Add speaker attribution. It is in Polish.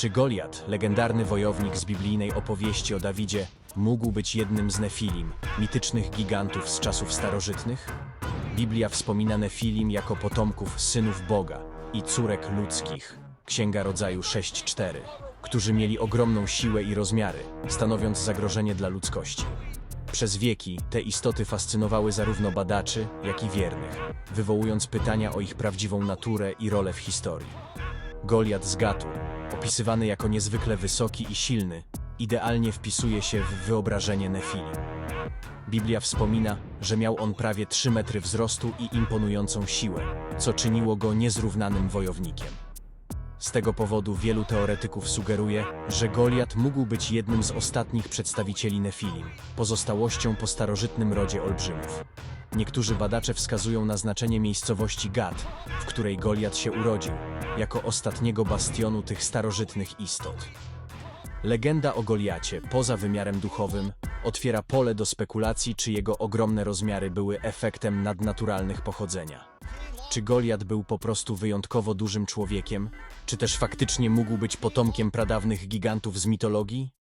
Speaker 1: Czy Goliat, legendarny wojownik z biblijnej opowieści o Dawidzie, mógł być jednym z Nefilim, mitycznych gigantów z czasów starożytnych? Biblia wspomina Nefilim jako potomków synów Boga i córek ludzkich. Księga Rodzaju 6:4, którzy mieli ogromną siłę i rozmiary, stanowiąc zagrożenie dla ludzkości. Przez wieki te istoty fascynowały zarówno badaczy, jak i wiernych, wywołując pytania o ich prawdziwą naturę i rolę w historii. Goliat z Gatu, opisywany jako niezwykle wysoki i silny, idealnie wpisuje się w wyobrażenie Nefilim. Biblia wspomina, że miał on prawie 3 metry wzrostu i imponującą siłę, co czyniło go niezrównanym wojownikiem. Z tego powodu wielu teoretyków sugeruje, że Goliat mógł być jednym z ostatnich przedstawicieli Nefilim, pozostałością po starożytnym rodzie olbrzymów. Niektórzy badacze wskazują na znaczenie miejscowości Gad, w której Goliat się urodził, jako ostatniego bastionu tych starożytnych istot. Legenda o Goliacie, poza wymiarem duchowym, otwiera pole do spekulacji, czy jego ogromne rozmiary były efektem nadnaturalnych pochodzenia. Czy Goliat był po prostu wyjątkowo dużym człowiekiem, czy też faktycznie mógł być potomkiem pradawnych gigantów z mitologii?